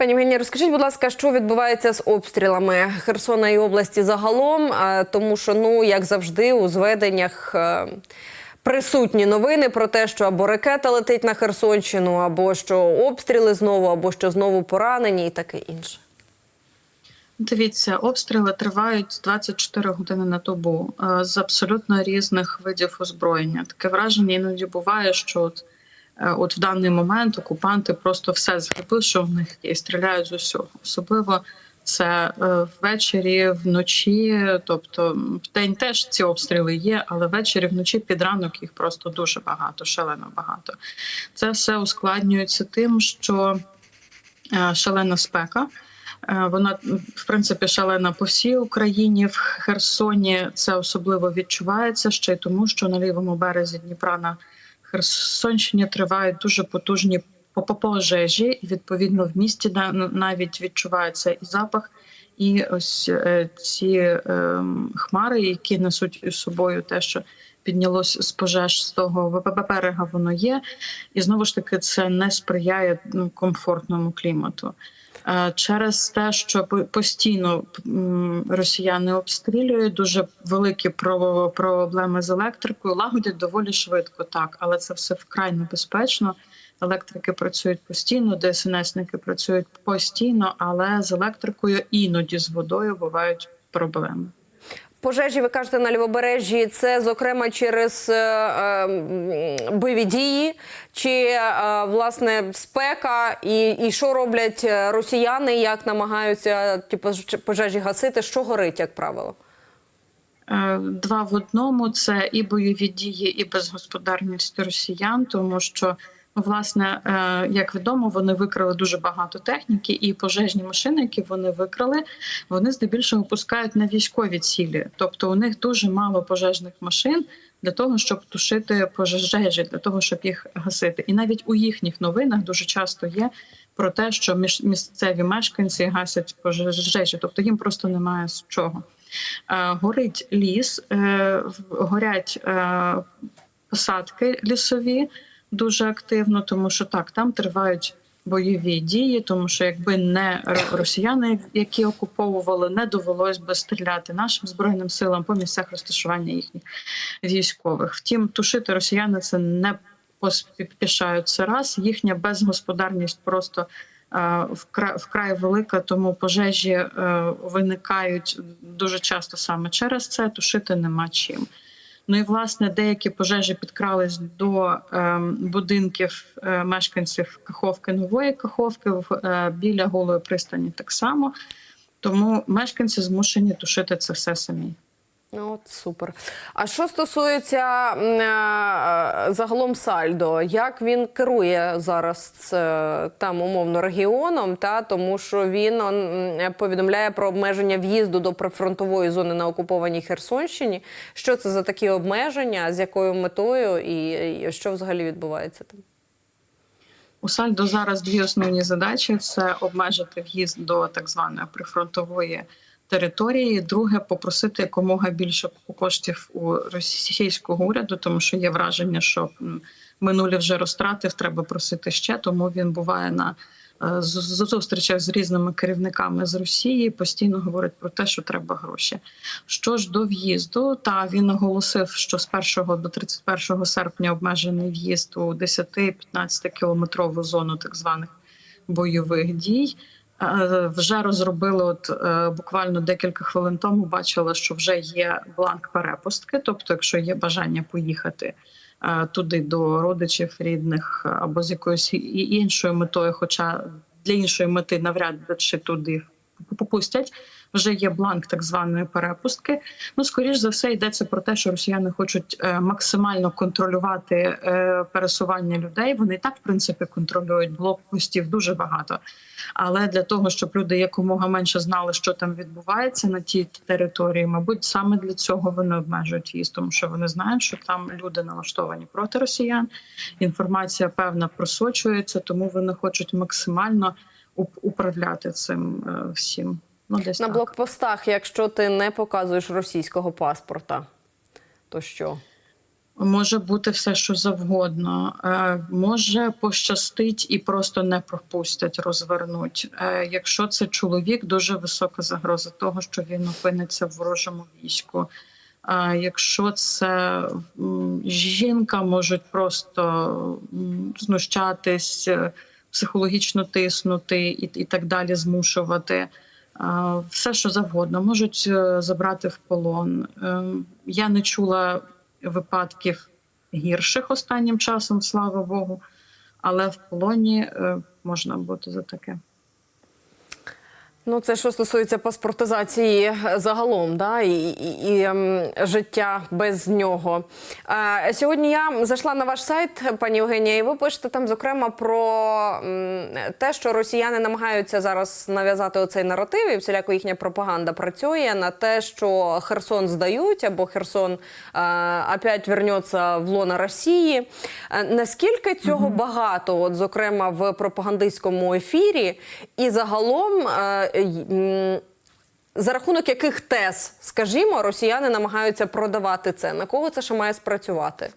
Пані Євгенія, розкажіть, будь ласка, що відбувається з обстрілами Херсона і області загалом? Тому що, ну як завжди, у зведеннях е, присутні новини про те, що або ракета летить на Херсонщину, або що обстріли знову, або що знову поранені, і таке інше. Дивіться, обстріли тривають 24 години на добу е, з абсолютно різних видів озброєння. Таке враження іноді буває, що от, от в даний момент окупанти просто все згребли, що в них і стріляють з усього. Особливо це е, ввечері, вночі, тобто в день теж ці обстріли є, але ввечері, вночі під ранок їх просто дуже багато, шалено багато. Це все ускладнюється тим, що е, шалена спека. Е, Вона в принципі шалена по всій Україні. В Херсоні це особливо відчувається ще й тому, що на лівому березі Дніпра на Херсонщині тривають дуже потужні по- по- пожежі, і відповідно в місті на- навіть відчувається і запах, і ось е, ці ем, хмари, які несуть із собою те, що піднялось з пожеж з того берега, воно є, і знову ж таки це не сприяє ну, комфортному клімату. Через те, що постійно росіяни обстрілюють, дуже великі про- проблеми з електрикою, лагодять доволі швидко, так, але це все вкрай небезпечно. Електрики працюють постійно, ДСНСники працюють постійно, але з електрикою іноді з водою бувають проблеми. Пожежі, ви кажете, на лівобережжі, це зокрема через е, е, бойові дії, чи е, власне спека, і, і що роблять е, росіяни, як намагаються ті пожежі гасити, що горить, як правило? Е, Два в одному. Це і бойові дії, і безгосподарність росіян, тому що власне, е, як відомо, вони викрали дуже багато техніки, і пожежні машини, які вони викрали, вони здебільшого пускають на військові цілі. Тобто у них дуже мало пожежних машин для того, щоб тушити пожежі, для того, щоб їх гасити. І навіть у їхніх новинах дуже часто є про те, що місцеві мешканці гасять пожежі, тобто їм просто немає з чого. Е, горить ліс, е, горять посадки лісові дуже активно, тому що так, там тривають бойові дії, тому що якби не росіяни, які окуповували, не довелось би стріляти нашим збройним силам по місцях розташування їхніх військових. Втім, тушити росіяни це не поспішають це раз. Їхня безгосподарність просто е, вкрай, вкрай велика, тому пожежі е, виникають дуже часто саме через це. Тушити нема чим. Ну і власне деякі пожежі підкрались до ем, будинків е, мешканців Каховки нової Каховки в е, біля голої пристані так само. Тому мешканці змушені тушити це все самі. Ну, от супер. А що стосується е, загалом Сальдо, як він керує зараз це, там умовно регіоном, та тому що він он, повідомляє про обмеження в'їзду до прифронтової зони на окупованій Херсонщині. Що це за такі обмеження, з якою метою, і, і що взагалі відбувається там? У Сальдо зараз дві основні задачі: це обмежити в'їзд до так званої прифронтової території. Друге попросити якомога більше коштів у російського уряду, тому що є враження, що минулі вже розтратив, треба просити ще. Тому він буває на е, зустрічах з різними керівниками з Росії. Постійно говорить про те, що треба гроші. Що ж до в'їзду, та він оголосив, що з 1 до 31 серпня обмежений в'їзд у 10-15 кілометрову зону так званих бойових дій. Вже розробили, от е, буквально декілька хвилин тому бачила, що вже є бланк перепустки. Тобто, якщо є бажання поїхати е, туди до родичів рідних або з якоюсь іншою метою, хоча для іншої мети навряд чи туди попустять. Вже є бланк так званої перепустки. Ну, скоріш за все, йдеться про те, що росіяни хочуть е, максимально контролювати е, пересування людей. Вони так, в принципі, контролюють блокпостів дуже багато. Але для того, щоб люди якомога менше знали, що там відбувається на тій території, мабуть, саме для цього вони обмежують їсть, тому що вони знають, що там люди налаштовані проти росіян. Інформація певна просочується, тому вони хочуть максимально управляти цим е, всім. Ну, десь На так. блокпостах, якщо ти не показуєш російського паспорта, то що? Може бути все, що завгодно. Е, Може пощастить і просто не пропустять, розвернуть. Е, Якщо це чоловік, дуже висока загроза того, що він опиниться в ворожому війську. А якщо це жінка, можуть просто знущатись, е, психологічно тиснути і, і так далі, змушувати. Все, що завгодно, можуть е, забрати в полон. Ем, Я не чула випадків гірших останнім часом, слава Богу, але в полоні е, можна бути за таке. Ну, це що стосується паспортизації е, загалом, да, і, і, і ем, життя без нього. Е, сьогодні я зайшла на ваш сайт, пані Євгенія, і ви пишете там, зокрема, про м, те, що росіяни намагаються зараз нав'язати оцей наратив, і всіляко їхня пропаганда працює на те, що Херсон здають, або Херсон е, опять вернеться в лоно Росії. Е, наскільки цього багато, от, зокрема, в пропагандистському ефірі, і загалом. Е, за рахунок яких тез, скажімо, росіяни намагаються продавати це? На кого це ще має спрацювати?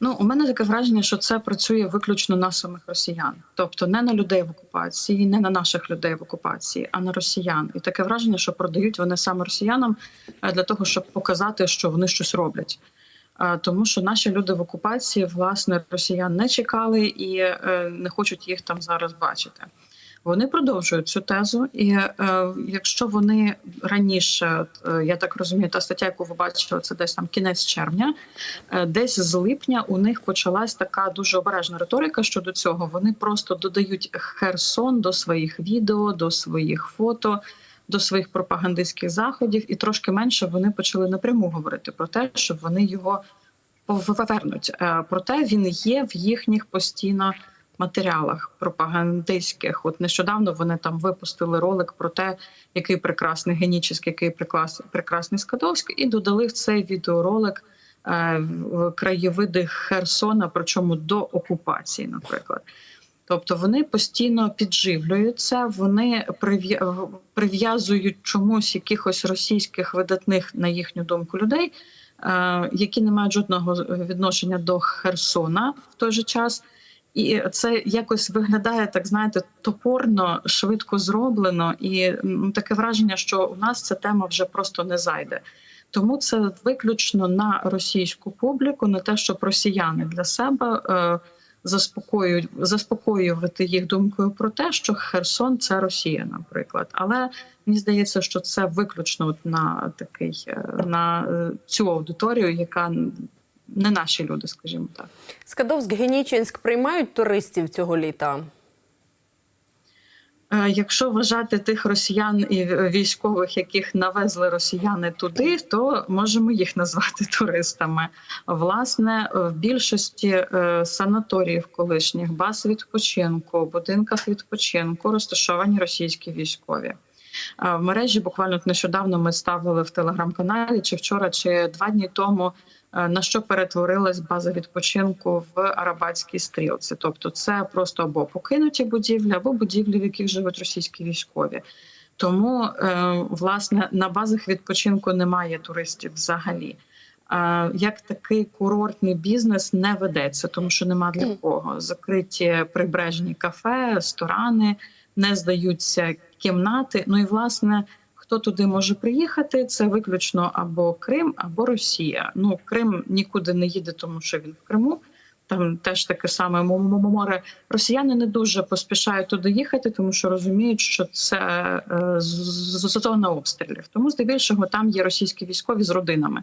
Ну, у мене таке враження, що це працює виключно на самих росіян, тобто не на людей в окупації, не на наших людей в окупації, а на росіян. І таке враження, що продають вони саме росіянам е, для того, щоб показати, що вони щось роблять. Е, Тому що наші люди в окупації власне росіян не чекали і е, не хочуть їх там зараз бачити. Вони продовжують цю тезу, і е, якщо вони раніше, е, я так розумію, та стаття, яку ви бачили, це десь там кінець червня, е, десь з липня у них почалась така дуже обережна риторика щодо цього. Вони просто додають Херсон до своїх відео, до своїх фото. До своїх пропагандистських заходів, і трошки менше вони почали напряму говорити про те, щоб вони його повернуть. Е, Проте він є в їхніх постійно матеріалах пропагандистських. От нещодавно вони там випустили ролик про те, який прекрасний генічний, який прекрасний, Скадовський, і додали в цей відеоролик е, в краєвиди Херсона, причому до окупації, наприклад. Тобто вони постійно підживлюються, вони прив'я- прив'язують чомусь якихось російських видатних, на їхню думку, людей, е, які не мають жодного відношення до Херсона в той же час. І це якось виглядає так, знаєте, топорно, швидко зроблено, і таке враження, що у нас ця тема вже просто не зайде. Тому це виключно на російську публіку, на те, щоб росіяни для себе е, заспокоюють заспокоювати їх думкою про те, що Херсон це Росія, наприклад. Але мені здається, що це виключно на такий е, на е, цю аудиторію, яка не наші люди, скажімо так. Скадовськ, Генічинськ приймають туристів цього літа. Е, Якщо вважати тих росіян і військових, яких навезли росіяни туди, то можемо їх назвати туристами. Власне, в більшості е, санаторіїв колишніх баз відпочинку, будинках відпочинку розташовані російські військові. В мережі буквально нещодавно ми ставили в телеграм-каналі, чи вчора, чи два дні тому. На що перетворилась база відпочинку в Арабатській стрілці? Тобто, це просто або покинуті будівлі, або будівлі, в яких живуть російські військові. Тому, е, власне, на базах відпочинку немає туристів взагалі. Як такий курортний бізнес не ведеться, тому що нема для кого. Закриті прибережні кафе, ресторани, не здаються кімнати. Ну і власне, хто туди може приїхати, це виключно або Крим, або Росія. Ну Крим нікуди не їде, тому що він в Криму. Там теж таке саме море. Росіяни не дуже поспішають туди їхати, тому що розуміють, що це е, зона обстрілів. Тому здебільшого там є російські військові з родинами,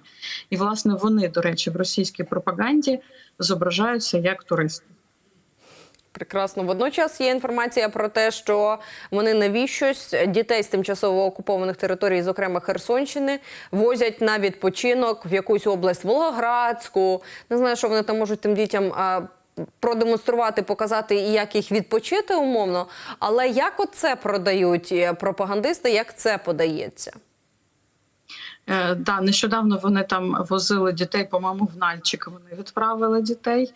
і власне вони, до речі, в російській пропаганді зображаються як туристи. Прекрасно. Водночас є інформація про те, що вони навіщось дітей з тимчасово окупованих територій, зокрема Херсонщини, возять на відпочинок в якусь область Волгоградську. Не знаю, що вони там можуть тим дітям. Продемонструвати, показати і як їх відпочити умовно. Але як оце продають е, пропагандисти, як це подається? Е, да, нещодавно вони там возили дітей, по-моєму, в Нальчик. Вони відправили дітей.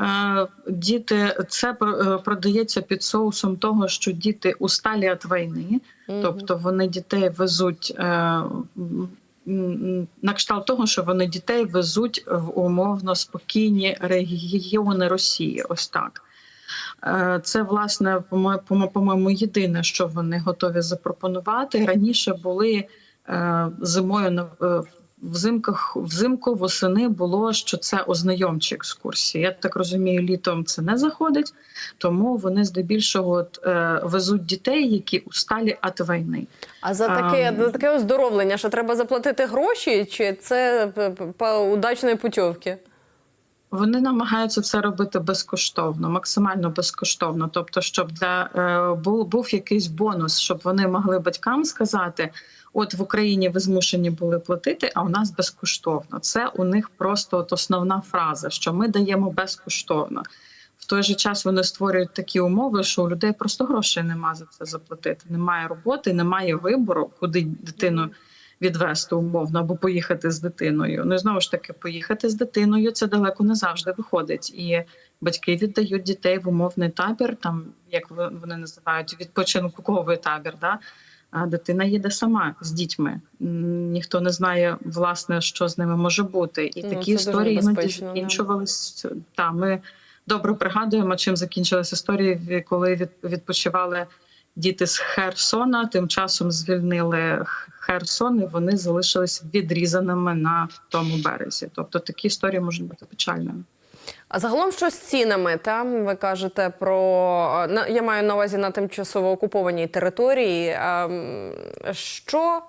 Е, Діти це е, продається під соусом того, що діти усталі від війни, тобто вони дітей везуть е, на кшталт того, що вони дітей везуть в умовно спокійні регіони Росії. Ось так. Це власне по-мо- по-мо- по-моєму єдине, що вони готові запропонувати. Раніше були зимою взимках взимку восени було, що це ознайомчі екскурсії. Я так розумію, літом це не заходить, тому вони здебільшого от, е, везуть дітей, які усталі від війни. А за таке, а, за таке оздоровлення, що треба заплатити гроші, чи це по удачної путівки? Вони намагаються це робити безкоштовно, максимально безкоштовно. Тобто, щоб для е, був, був якийсь бонус, щоб вони могли батькам сказати: от в Україні ви змушені були платити, а у нас безкоштовно. Це у них просто от основна фраза, що ми даємо безкоштовно. В той же час вони створюють такі умови, що у людей просто грошей нема за це заплатити. Немає роботи, немає вибору, куди дитину відвести умовно або поїхати з дитиною. Ну і знову ж таки, поїхати з дитиною це далеко не завжди виходить. І батьки віддають дітей в умовний табір, там як вони називають відпочинковий табір. Да? А дитина їде сама з дітьми. Ніхто не знає власне, що з ними може бути. І Ну, такі історії іноді небезпечно, да. Та ми добре пригадуємо, чим закінчилась історія, коли від, відпочивали діти з Херсона. Тим часом звільнили Херсон, і вони залишились відрізаними на тому березі. Тобто такі історії можуть бути печальними. А загалом що з цінами? Там ви кажете про я маю на увазі на тимчасово окупованій території. Ем, Що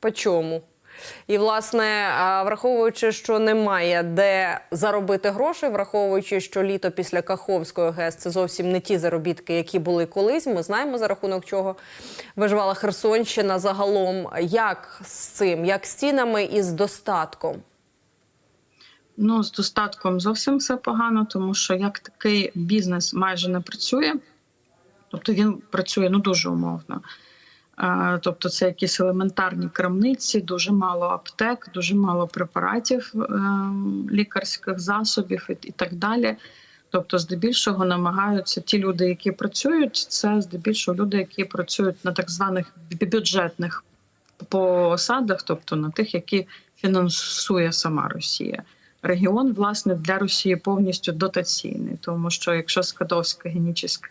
по чому? І, власне, враховуючи, що немає де заробити грошей, враховуючи, що літо після Каховської ГЕС це зовсім не ті заробітки, які були колись. Ми знаємо за рахунок чого виживала Херсонщина загалом. Як з цим, як з цінами і з достатком? Ну, з достатком зовсім все погано, тому що як такий бізнес майже не працює, тобто він працює ну дуже умовно. Тобто, це якісь елементарні крамниці, дуже мало аптек, дуже мало препаратів е, лікарських засобів і, так далі. Тобто, здебільшого намагаються ті люди, які працюють, це здебільшого люди, які працюють на так званих бюджетних посадах, тобто на тих, які фінансує сама Росія. Регіон, власне, для Росії повністю дотаційний, тому що якщо Скадовська, Генічеська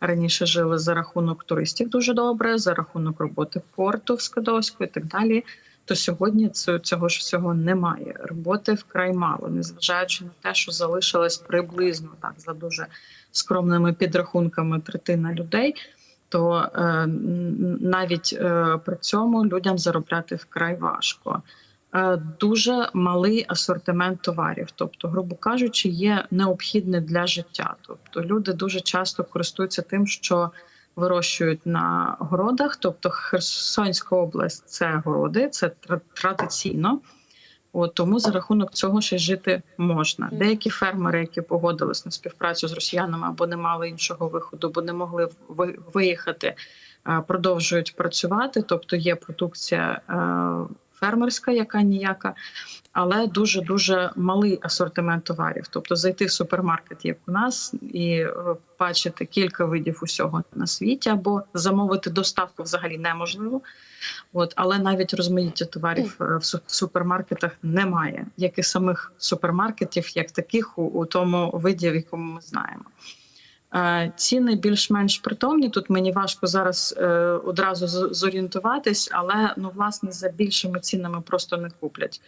раніше жили за рахунок туристів дуже добре, за рахунок роботи порту в Скадовську і так далі, то сьогодні цього, ж всього немає. Роботи вкрай мало, незважаючи на те, що залишилось приблизно так за дуже скромними підрахунками третина людей. То е, навіть е, при цьому людям заробляти вкрай важко. Е, дуже малий асортимент товарів, тобто, грубо кажучи, є необхідне для життя. Тобто люди дуже часто користуються тим, що вирощують на городах. Тобто, Херсонська область це городи, це традиційно. От тому за рахунок цього ще жити можна. Деякі фермери, які погодились на співпрацю з росіянами або не мали іншого виходу, бо не могли ви- виїхати, е, продовжують працювати. Тобто є продукція е, фермерська, яка ніяка, але дуже дуже малий асортимент товарів. Тобто зайти в супермаркет, як у нас, і е, бачити кілька видів усього на світі, або замовити доставку взагалі неможливо. От, але навіть розмаїття товарів е, в супермаркетах немає, як і самих супермаркетів, як таких у, у тому виді, в якому ми знаємо. Ціни більш-менш притомні. Тут мені важко зараз е, одразу зорієнтуватись, але ну власне за більшими цінами просто не куплять.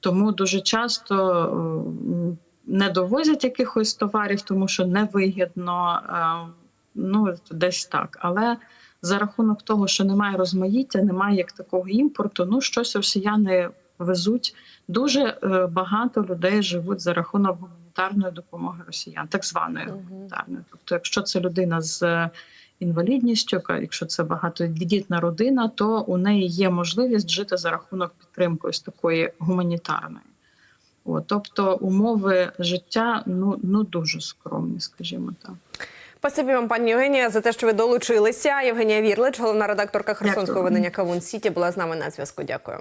Тому дуже часто е, не довозять якихось товарів, тому що невигідно, е, ну десь так. Але за рахунок того, що немає розмаїття, немає як такого імпорту, ну щось росіяни везуть. Дуже багато людей живуть за рахунок гуманітарної допомоги росіян, так званої гуманітарної. Тобто, якщо це людина з е, інвалідністю, якщо це багатодітна родина, то у неї є можливість жити за рахунок підтримки ось такої гуманітарної. От, тобто умови життя ну, ну дуже скромні, скажімо так. Спасибі вам, пані Євгенія, за те, що ви долучилися. Євгенія Вірлич, головна редакторка Херсонського видання Кавун Сіті, була з нами на зв'язку. Дякую.